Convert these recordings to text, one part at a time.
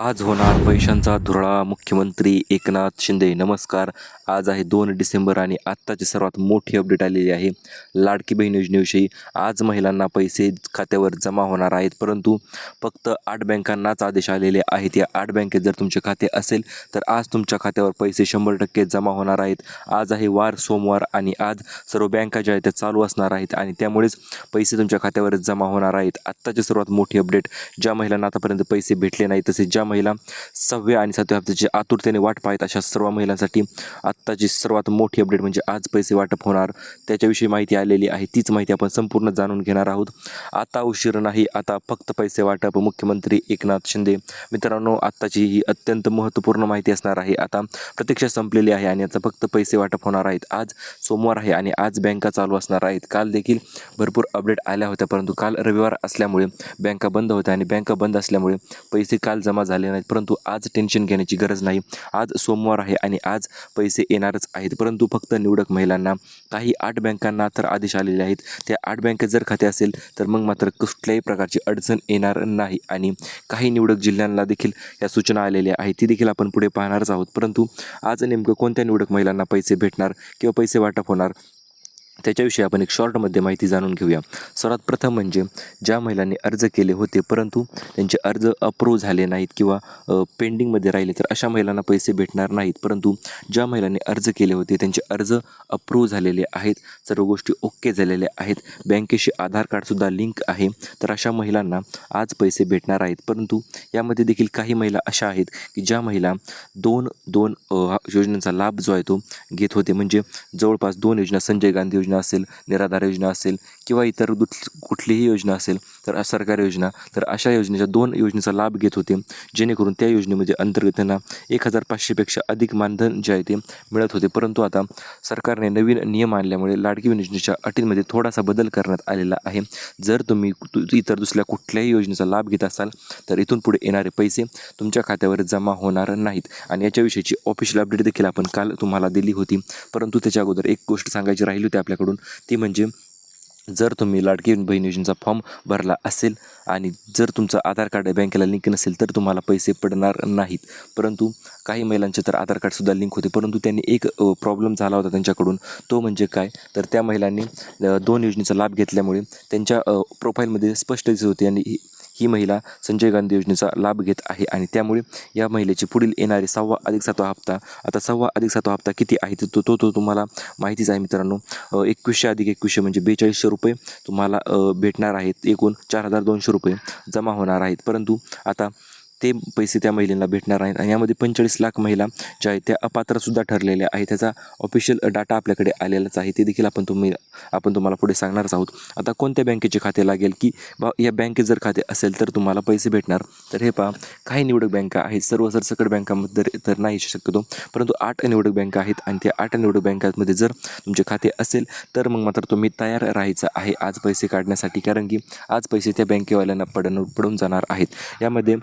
आज होणार पैशांचा धुरळा. मुख्यमंत्री एकनाथ शिंदे नमस्कार. आज आहे दोन डिसेंबर आणि आत्ताची सर्वात मोठी अपडेट आलेली आहे. लाडकी बहीण योजनेविषयी आज महिलांना पैसे खात्यावर जमा होणार आहेत. परंतु फक्त आठ बँकांनाच आदेश आलेले आहेत. या आठ बँकेत जर तुमचे खाते असेल तर आज तुमच्या खात्यावर पैसे शंभर टक्के जमा होणार आहेत. आज आहे वार सोमवार आणि आज सर्व बँका ज्या आहेत त्या चालू असणार आहेत आणि त्यामुळेच पैसे तुमच्या खात्यावर जमा होणार आहेत. आत्ताची सर्वात मोठी अपडेट ज्या महिलांना आतापर्यंत पैसे भेटले नाही तसेच ज्या महिला सहाव्या आणि सातव्या हप्त्याची आतुरतेने वाट पाहत अशा सर्व महिलांसाठी आत्ताची सर्वात मोठी अपडेट म्हणजे आज पैसे वाटप होणार. त्याच्याविषयी माहिती आलेली आहे. तीच माहिती आपण संपूर्ण जाणून घेणार आहोत. आता उशीर नाही आता फक्त पैसे वाटप. मुख्यमंत्री एकनाथ शिंदे. मित्रांनो आत्ताची ही अत्यंत महत्त्वपूर्ण माहिती असणार आहे. आता प्रतीक्षा संपलेली आहे आणि आता फक्त पैसे वाटप होणार आहेत. आज सोमवार आहे आणि आज बँका चालू असणार आहेत. काल देखील भरपूर अपडेट आल्या होत्या परंतु काल रविवार असल्यामुळे बँका बंद होत्या आणि बँका बंद असल्यामुळे पैसे काल जमा झाले नाहीत. परंतु आज टेन्शन घेण्याची गरज नाही. आज सोमवार आहे आणि आज पैसे येणारच आहेत. परंतु फक्त निवडक महिलांना काही आठ बँकांना तर आदेश आलेले आहेत. त्या आठ बँकेत जर खाते असेल तर मग मात्र कुठल्याही प्रकारची अडचण येणार नाही. आणि काही निवडक जिल्ह्यांना देखील या सूचना आलेल्या आहेत. ती देखील आपण पुढे पाहणारच आहोत. परंतु आज नेमकं कोणत्या निवडक महिलांना पैसे भेटणार किंवा पैसे वाटप होणार त्याच्याविषयी आपण एक शॉर्टमध्ये माहिती जाणून घेऊया. सर्वात प्रथम म्हणजे ज्या महिलांनी अर्ज केले होते परंतु त्यांचे अर्ज अप्रूव्ह झाले नाहीत किंवा पेंडिंगमध्ये राहिले तर अशा महिलांना पैसे भेटणार नाहीत. परंतु ज्या महिलांनी अर्ज केले होते त्यांचे अर्ज अप्रूव्ह झालेले आहेत सर्व गोष्टी ओके झालेल्या आहेत. बँकेशी आधार कार्डसुद्धा लिंक आहे तर अशा महिलांना आज पैसे भेटणार आहेत. परंतु यामध्ये देखील काही महिला अशा आहेत की ज्या महिला दोन दोन योजनांचा लाभ जो आहे तो घेत होते. म्हणजे जवळपास दोन योजना संजय गांधी योजना असेल निराधार योजना असेल किंवा इतर दुठ कुठलीही योजना असेल तर सरकारी योजना तर अशा योजनेच्या दोन योजनेचा लाभ घेत होते. जेणेकरून त्या योजनेमध्ये अंतर्गत त्यांना एक हजार पाचशेपेक्षा अधिक मानधन जे आहे ते मिळत होते. परंतु आता सरकारने नवीन नियम आणल्यामुळे लाडकी योजनेच्या अटींमध्ये थोडासा बदल करण्यात आलेला आहे. जर तुम्ही तु- इतर दुसऱ्या कुठल्याही योजनेचा लाभ घेत असाल तर इथून पुढे येणारे पैसे तुमच्या खात्यावर जमा होणार नाहीत. आणि याच्याविषयीची ऑफिशियल अपडेट देखील आपण काल तुम्हाला दिली होती. परंतु त्याच्या अगोदर एक गोष्ट सांगायची राहिली होती माझ्याकडून. ती म्हणजे जर तुम्ही लाडकी बहीण योजनेचा फॉर्म भरला असेल आणि जर तुमचं आधार कार्ड बँकेला लिंक नसेल तर तुम्हाला पैसे पडणार नाहीत. परंतु काही महिलांचे तर आधार कार्डसुद्धा लिंक होते. परंतु त्यांनी एक प्रॉब्लेम झाला होता त्यांच्याकडून. तो म्हणजे काय? तर त्या महिलांनी दोन योजनेचा लाभ घेतल्यामुळे त्यांच्या प्रोफाईलमध्ये स्पष्ट दिसत होते आणि ही महिला संजय गांधी योजनेचा लाभ घेत आहे आणि त्यामुळे या महिलेची पुढील येणारे सहावा अधिक सातवा हप्ता आता सहावा अधिक सातवा हप्ता किती आहे? तो तो तो तुम्हाला माहितीच आहे मित्रांनो. एकवीसशे अधिक एकवीसशे म्हणजे बेचाळीसशे रुपये तुम्हाला भेटणार आहेत. एकूण चार हजार दोनशे रुपये जमा होणार आहेत. परंतु आता ते पैसे त्या महिलेला भेटणार आहेत. आणि यामध्ये पंचेचाळीस लाख महिला ज्या आहेत त्या अपात्रसुद्धा ठरलेल्या आहेत. त्याचा ऑफिशियल डाटा आपल्याकडे आलेलाच आहे. ते देखील आपण तुम्ही आपण तुम्हाला पुढे सांगणारच आहोत. आता कोणत्या बँकेचे खाते लागेल की बा या बँकेत जर खाते असेल तर तुम्हाला पैसे भेटणार. तर हे पहा काही निवडक बँका आहेत. सर्व सरसकट बँकामध्ये तर- तर नाही शक्यतो परंतु आठ निवडक बँका आहेत आणि त्या आठ निवडक बँकांमध्ये जर तुमचे खाते असेल तर मग मात्र तुम्ही तयार राहायचं आहे. आज पैसे काढण्यासाठी. कारण की आज पैसे त्या बँकेवाल्यांना पडून पडून जाणार आहेत. यामध्ये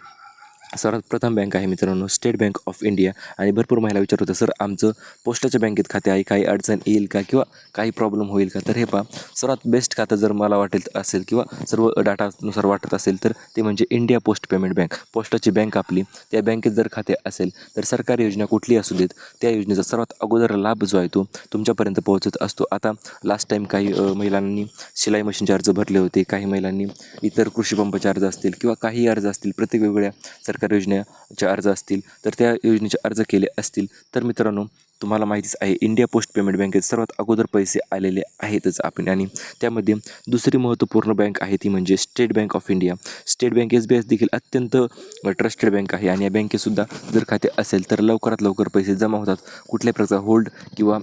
सर्वात प्रथम बँक आहे मित्रांनो स्टेट बँक ऑफ इंडिया. आणि भरपूर महिला विचारत होत्या सर आमचं पोस्टाच्या बँकेत खाते आहे काही अडचण येईल का? किंवा काही प्रॉब्लेम होईल का? तर हे पहा सर्वात बेस्ट खातं जर मला वाटेल असेल किंवा सर्व डाटानुसार वाटत असेल तर ते म्हणजे इंडिया पोस्ट पेमेंट बँक. पोस्टाची बँक आपली त्या बँकेत जर खाते असेल तर सरकारी योजना कुठली असू देत त्या योजनेचा सर्वात अगोदर लाभ जो आहे तो तुमच्यापर्यंत पोहोचत असतो. आता लास्ट टाईम काही महिलांनी शिलाई मशीनचे अर्ज भरले होते काही महिलांनी इतर कृषी पंपाचे अर्ज असतील किंवा काही अर्ज असतील प्रत्येक वेगवेगळ्या सर सरकार योजनेचे अर्ज असतील तर त्या योजनेचे अर्ज केले असतील तर मित्रांनो तुम्हाला माहितीच आहे इंडिया पोस्ट पेमेंट बँकेत सर्वात अगोदर पैसे आलेले आहेतच आपण. आणि त्यामध्ये दुसरी महत्त्वपूर्ण बँक आहे ती म्हणजे state bank of India. State bank S B S देखील अत्यंत ट्रस्टेड बँक आहे आणि या बँकेतसुद्धा जर खाते असेल तर लवकरात लवकर पैसे जमा होतात. कुठल्याही प्रकारचा होल्ड किंवा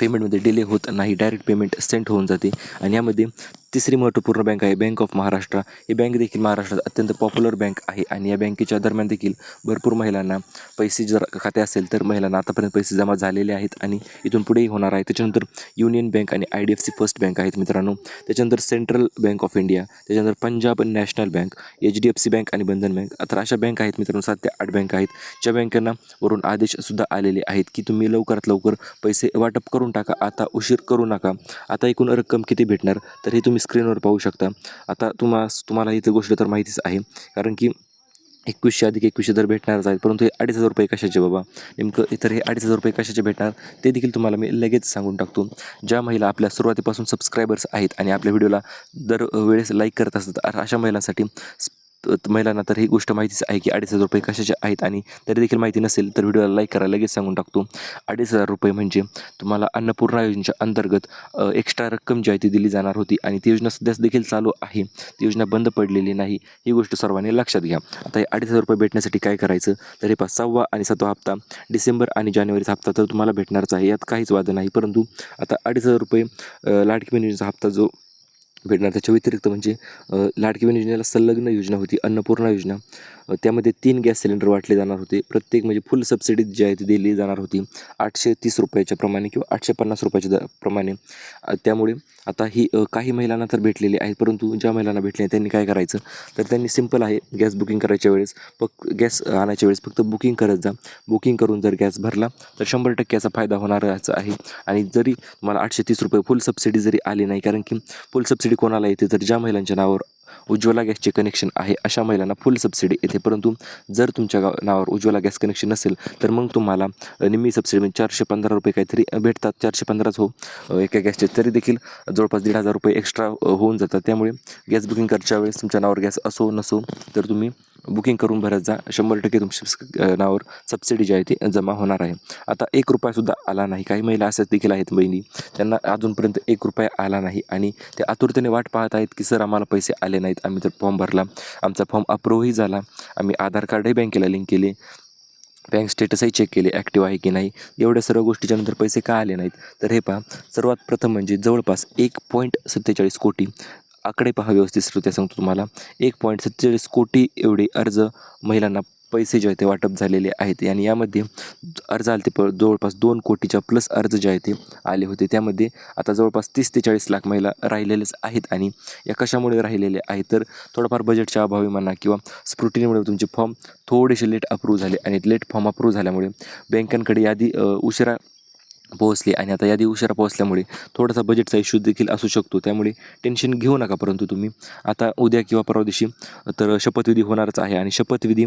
पेमेंटमध्ये डिले होत नाही डायरेक्ट पेमेंट सेंड होऊन जाते. आणि यामध्ये तिसरी महत्त्वपूर्ण बँक आहे बँक ऑफ महाराष्ट्र ही बँक देखील महाराष्ट्रात अत्यंत पॉप्युलर बँक आहे आणि या बँकेच्या दरम्यान देखील भरपूर महिलांना पैसे जर खाते असेल तर महिलांना आतापर्यंत पैसे जमा झालेले आहेत आणि इथून पुढेही होणार आहे. त्याच्यानंतर युनियन बँक आणि I D F C first bank आहेत मित्रांनो. त्याच्यानंतर सेंट्रल बँक ऑफ इंडिया त्याच्यानंतर Punjab national bank H D F C bank आणि बंधन बँक तर अशा बँक आहेत मित्रांनो सात ते आठ बँक आहेत. ज्या बँकांना वरून आदेशसुद्धा आलेले आहेत की तुम्ही लवकरात लवकर पैसे वाटप करून टाका. आता उशीर करू नका. आता एकूण रक्कम किती भेटणार? तर हे तुम्ही स्क्रीनवर पाहू शकता. आता तुम्हा तुम्हाला इथं गोष्ट तर माहितीच आहे. कारण की एकवीसशे अधिक एकवीसशे दर भेटणारच आहेत. परंतु हे अडीच हजार रुपये कशाचे बाबा? नेमकं इतर हे अडीच हजार रुपये कशाचे भेटणार? ते देखील तुम्हाला मी लगेच सांगून टाकतो. ज्या महिला आपल्या सुरुवातीपासून सबस्क्रायबर्स आहेत आणि आपल्या व्हिडिओला दर वेळेस लाईक करत असतात अशा महिलांसाठी महिलांना तर ही गोष्ट माहितीच आहे की अडीच हजार रुपये कशाचे आहेत आणि तरी देखील माहिती नसेल तर व्हिडिओला लाईक करा लगेच सांगून टाकतो. अडीच हजार रुपये म्हणजे तुम्हाला अन्नपूर्णा योजनेच्या अंतर्गत एक्स्ट्रा रक्कम जी आहे ती दिली जाणार होती आणि ती योजना सध्याच देखील चालू आहे. ती योजना बंद पडलेली नाही. ही गोष्ट सर्वांनी लक्षात घ्या. आता हे अडीच हजार रुपये भेटण्यासाठी काय करायचं? तर हे पाच सहावा आणि सातवा हप्ता डिसेंबर आणि जानेवारीचा हप्ता तर तुम्हाला भेटणारच आहे. यात काहीच वाद नाही. परंतु आता अडीच हजार रुपये लाडकी योजनेचा हप्ता जो भेटणार. त्याच्या व्यतिरिक्त म्हणजे लाडकी बहीण योजनेला संलग्न योजना होती अन्नपूर्णा योजना. त्यामध्ये तीन गॅस सिलेंडर वाटले जाणार होते. प्रत्येक म्हणजे फुल सबसिडी जी आहे ती दिली जाणार होती. आठशे तीस रुपयाच्या प्रमाणे किंवा आठशे पन्नास रुपयाच्या द प्रमाणे. त्यामुळे आता ही काही महिलांना तर भेटलेली आहेत परंतु ज्या महिलांना भेटले त्यांनी काय करायचं? तर त्यांनी सिंपल आहे गॅस बुकिंग करायच्या वेळेस फक्त गॅस आणायच्या वेळेस फक्त बुकिंग करत जा. बुकिंग करून जर गॅस भरला तर शंभर टक्क्याचा फायदा होणारच आहे. आणि जरी तुम्हाला आठशे तीस रुपये फुल सबसिडी जरी आली नाही कारण की फुल सबसिडी कोणाला येते? तर ज्या महिलांच्या नावावर उज्ज्वला गॅसचे कनेक्शन आहे अशा महिलांना फुल सबसिडी येते. परंतु जर तुमच्या गाव नावावर उज्ज्वला गॅस कनेक्शन नसेल तर मग तुम्हाला निम्मी सबसिडी म्हणजे चारशे पंधरा रुपये काहीतरी भेटतात. चारशे पंधराच हो एका गॅसचे. तरी देखील जवळपास दीड हजार रुपये एक्स्ट्रा होऊन जातात. त्यामुळे गॅस बुकिंग करच्या वेळेस तुमच्या नावावर गॅस असो नसो तर तुम्ही बुकिंग करून भरत जा. शंभर टक्के तुमच्या नावावर सबसिडी जी आहे ती जमा होणार आहे. आता एक रुपयासुद्धा आला नाही. काही महिला असं देखील आहेत बहिणी. त्यांना अजूनपर्यंत एक रुपया आला नाही. आणि ते आतुरतेने वाट पाहत आहेत की सर आम्हाला पैसे आले नाहीत. आम्ही तर फॉर्म भरला. आमचा फॉर्म अप्रूव्हही झाला. आम्ही आधार कार्डही बँकेला लिंक केले. बँक स्टेटसही चेक केले. ॲक्टिव्ह आहे की नाही? एवढ्या सर्व गोष्टीच्या नंतर पैसे का आले नाहीत? तर हे पहा. सर्वात प्रथम म्हणजे जवळपास एक पॉईंट सत्तेचाळीस कोटी आकडे पहा व्यवस्थितरित्या सांगतो तुम्हाला. एक पॉईंट सत्तेचाळीस कोटी एवढे अर्ज महिलांना पैसे जे आहे ते वाटप झालेले आहेत. आणि यामध्ये अर्ज आले ते प जवळपास दोन कोटीच्या प्लस अर्ज जे आहे ते आले होते. त्यामध्ये आता जवळपास तीस ते चाळीस लाख महिला राहिलेलेच आहेत आणि या कशामुळे राहिलेले आहेत? तर थोडंफार बजेटच्या अभावी म्हणा किंवा स्क्रुटिनीमुळे तुमचे फॉर्म थोडेसे लेट अप्रूव्ह झाले. आणि लेट फॉर्म अप्रूव्ह झाल्यामुळे बँकांकडे यादी उशिरा पोहोचली आणि आता यादी उशिरा पोहोचल्यामुळे थोडासा बजेटचा इश्यू देखील असू शकतो. त्यामुळे टेन्शन घेऊ नका परंतु तुम्ही. आता उद्या किंवा परवा दिवशी तर शपथविधी होणारच आहे आणि शपथविधी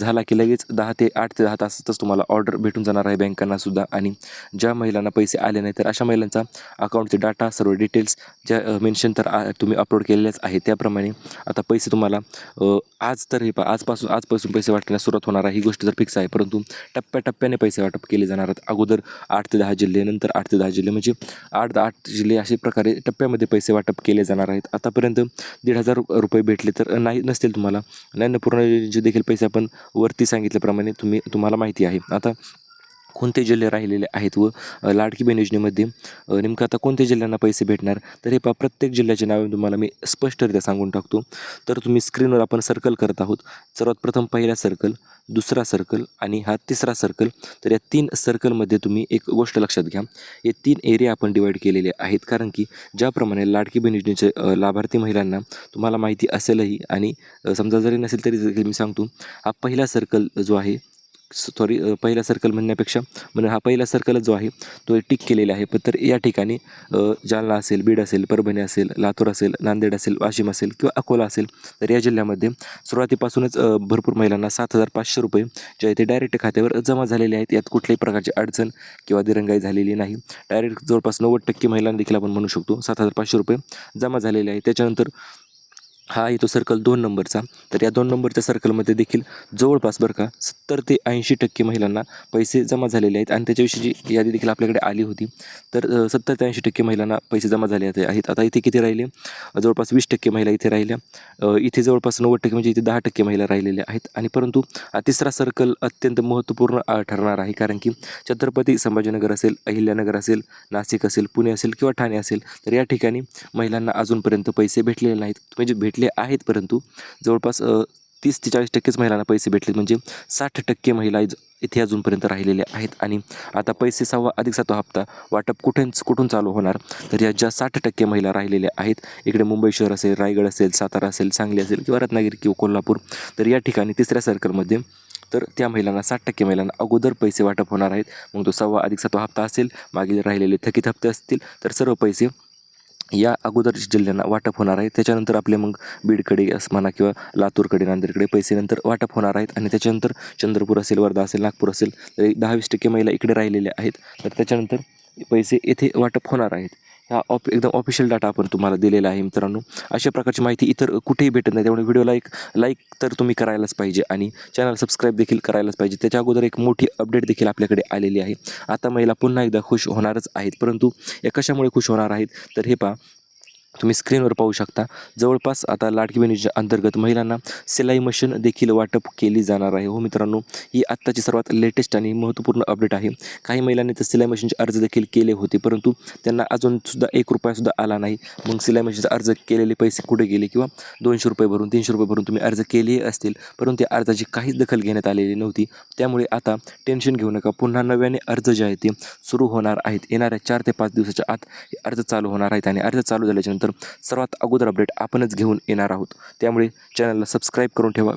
झाला की लगेच दहा ते आठ ते दहा तासातच तुम्हाला ऑर्डर भेटून जाणार आहे बँकांनासुद्धा आणि ज्या महिलांना पैसे आले नाही तर अशा महिलांचा अकाउंटचे डाटा सर्व डिटेल्स ज्या मेन्शन तर आ- तुम्ही अपलोड केलेल्याच आहे त्याप्रमाणे आता पैसे तुम्हाला आज तर हे पा आजपासून आजपासून पैसे वाटण्यास सुरुवात होणार आहे. ही गोष्ट तर फिक्स आहे. परंतु टप्प्याटप्प्याने पैसे वाटप केले जाणार आहेत. अगोदर आठ ते दहा जिल्हे नंतर आठ ते दहा जिल्हे म्हणजे आठ दहा आठ जिल्हे असे प्रकारे टप्प्यामध्ये पैसे वाटप केले जाणार आहेत. आतापर्यंत दीड हजार रुपये भेटले तर नाही नसतील तुम्हाला. अन्नपूर्णा योजनेचे देखील पैसे आपण वरती सांगितल्याप्रमाणे तुम्ही तुम्हाला माहिती आहे. आता कोणते जिल्हे राहिलेले आहेत व लाडकी बहीण योजनेमध्ये नेमकं आता कोणत्या जिल्ह्यांना पैसे भेटणार? तर हे पा प्रत्येक जिल्ह्याचे नावे तुम्हाला मी स्पष्टरित्या सांगून टाकतो. तर तुम्ही स्क्रीनवर आपण सर्कल करत आहोत. सर्वात प्रथम पहिला सर्कल दुसरा सर्कल आणि हा तिसरा सर्कल तर या तीन सर्कलमध्ये तुम्ही एक गोष्ट लक्षात घ्या. हे तीन एरिया आपण डिवाईड केलेले आहेत. कारण की ज्याप्रमाणे लाडकी बहीण योजनेचे लाभार्थी महिलांना तुम्हाला माहिती असेलही आणि समजा जरी नसेल तरी मी सांगतो हा पहिला सर्कल जो आहे सॉरी पहिला सर्कल म्हणण्यापेक्षा म्हणजे हा पहिला सर्कल जो आहे तो टिक केलेला आहे. तर या ठिकाणी जालना असेल बीड असेल परभणी असेल लातूर असेल नांदेड असेल वाशिम असेल किंवा अकोला असेल तर या जिल्ह्यामध्ये सुरुवातीपासूनच भरपूर महिलांना सात हजार पाचशे रुपये जे आहे ते डायरेक्ट खात्यावर जमा झालेले आहेत. यात कुठल्याही प्रकारची अडचण किंवा दिरंगाई झालेली नाही. डायरेक्ट जवळपास नव्वद टक्के महिलांना देखील आपण म्हणू शकतो सात हजार पाचशे रुपये जमा झालेले आहे त्याच्यानंतर हा येतो सर्कल दोन नंबरचा तर या दोन नंबरच्या सर्कलमध्ये देखील जवळपास बरं का सत्तर ते ऐंशी टक्के महिलांना पैसे जमा झालेले आहेत आणि त्याच्याविषयीची यादी देखील आपल्याकडे आली होती तर सत्तर ते ऐंशी टक्के महिलांना पैसे जमा झाले आहेत- आता इथे किती राहिले? जवळपास वीस टक्के महिला इथे राहिल्या. इथे जवळपास नव्वद टक्के म्हणजे इथे दहा टक्के महिला राहिलेल्या आहेत. आणि परंतु तिसरा सर्कल अत्यंत महत्त्वपूर्ण ठरणार आहे. कारण की छत्रपती संभाजीनगर असेल अहिल्यानगर असेल नाशिक असेल पुणे असेल किंवा ठाणे असेल तर या ठिकाणी महिलांना अजूनपर्यंत पैसे भेटलेले नाहीत. म्हणजे भेटले आहेत परंतु जवळपास तीस ते चाळीस टक्केच महिलांना पैसे भेटले म्हणजे साठ टक्के महिला इथे अजूनपर्यंत राहिलेल्या आहेत. आणि आता पैसे सहावा अधिक सातवा हप्ता वाटप कुठे कुठून चालू होणार? तर या ज्या साठ टक्के महिला राहिलेल्या आहेत इकडे मुंबई शहर असेल रायगड असेल सातारा असेल सांगली असेल किंवा रत्नागिरी किंवा कोल्हापूर तर या ठिकाणी तिसऱ्या सर्कलमध्ये तर त्या महिलांना साठ टक्के महिलांना अगोदर पैसे वाटप होणार आहेत. मग तो सव्वा अधिक सातवा हप्ता असेल मागील राहिलेले थकीत हप्ते असतील तर सर्व पैसे या अगोदर जिल्ह्यांना वाटप होणार आहे. त्याच्यानंतर आपले मग बीडकडे म्हणा किंवा लातूरकडे नांदेडकडे पैसे नंतर वाटप होणार आहेत. आणि त्याच्यानंतर चंद्रपूर असेल वर्धा असेल नागपूर असेल तर दहावीस टक्के महिला इकडे राहिलेल्या आहेत. तर त्याच्यानंतर पैसे येथे वाटप होणार आहेत. हा ऑफ एकदम ऑफिशियल डाटा आपण तुम्हाला दिलेला आहे मित्रांनो. अशा प्रकारची माहिती इतर कुठेही भेटत नाही. त्यामुळे व्हिडिओला एक लाईक तर तुम्ही करायलाच पाहिजे आणि चॅनल सबस्क्राईब देखील करायलाच पाहिजे. त्याच्या अगोदर एक मोठी अपडेट देखील आपल्याकडे आलेली आहे. आता महिला पुन्हा एकदा खुश होणारच आहेत. परंतु या कशामुळे खुश होणार आहेत? तर हे पहा. तुम्ही स्क्रीनवर पाहू शकता. जवळपास आता लाडकी बहिणीच्या अंतर्गत महिलांना सिलाई मशीन देखील वाटप केली जाणार आहे. हो मित्रांनो ही आत्ताची सर्वात लेटेस्ट आणि महत्त्वपूर्ण अपडेट आहे. काही महिलांनी तर सिलाई मशीनचे अर्ज देखील केले होते परंतु त्यांना अजूनसुद्धा एक रुपयासुद्धा आला नाही. मग सिलाई मशीनचा अर्ज केलेले पैसे कुठे गेले किंवा दोनशे रुपये भरून तीनशे रुपये भरून तुम्ही अर्ज केले असतील परंतु त्या अर्जाची काहीच दखल घेण्यात आलेली नव्हती. त्यामुळे आता टेन्शन घेऊ नका. पुन्हा नव्याने अर्ज जे आहेत ते सुरू होणार आहेत. येणाऱ्या चार ते पाच दिवसाच्या आत हे अर्ज चालू होणार आहेत आणि अर्ज चालू झाल्याच्यानंतर सर्वात अगोदर अपडेट आपणच घेऊन येणार आहोत. त्यामुळे चॅनलला सबस्क्राईब करून ठेवा.